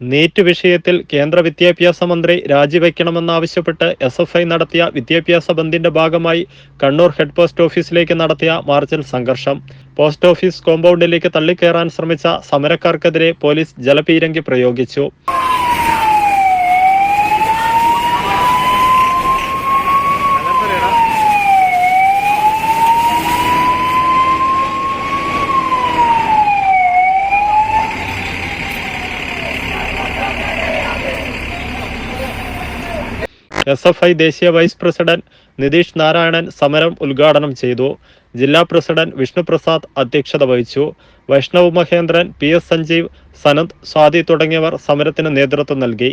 NEET വിഷയത്തിൽ കേന്ദ്ര വിദ്യാഭ്യാസ മന്ത്രി രാജിവെക്കണമെന്നാവശ്യപ്പെട്ട് എസ് എഫ് ഐ നടത്തിയ വിദ്യാഭ്യാസ ബന്ദിന്റെ ഭാഗമായി കണ്ണൂർ ഹെഡ് പോസ്റ്റ് ഓഫീസിലേക്ക് നടത്തിയ മാർച്ചിൽ സംഘർഷം. പോസ്റ്റ് ഓഫീസ് കോമ്പൗണ്ടിലേക്ക് തള്ളിക്കയറാൻ ശ്രമിച്ച സമരക്കാർക്കെതിരെ പോലീസ് ജലപീരങ്കി പ്രയോഗിച്ചു. എസ് എഫ് ഐ ദേശീയ വൈസ് പ്രസിഡന്റ് നിതീഷ് നാരായണൻ സമരം ഉദ്ഘാടനം ചെയ്തു. ജില്ലാ പ്രസിഡന്റ് വിഷ്ണുപ്രസാദ് അധ്യക്ഷത വഹിച്ചു. വൈഷ്ണവ് മഹേന്ദ്രൻ പി എസ് സഞ്ജീവ് സനന്ദ് സ്വാതി തുടങ്ങിയവർ സമരത്തിന് നേതൃത്വം നൽകി.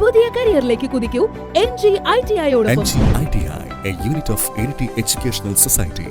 പുതിയ കരിയറിലേക്ക് കുതിക്കൂ. എൻ ജി ഐ ടി ഐയോടൊപ്പം യൂണിറ്റ് ഓഫ് എഡ്യൂക്കേഷണൽ സൊസൈറ്റി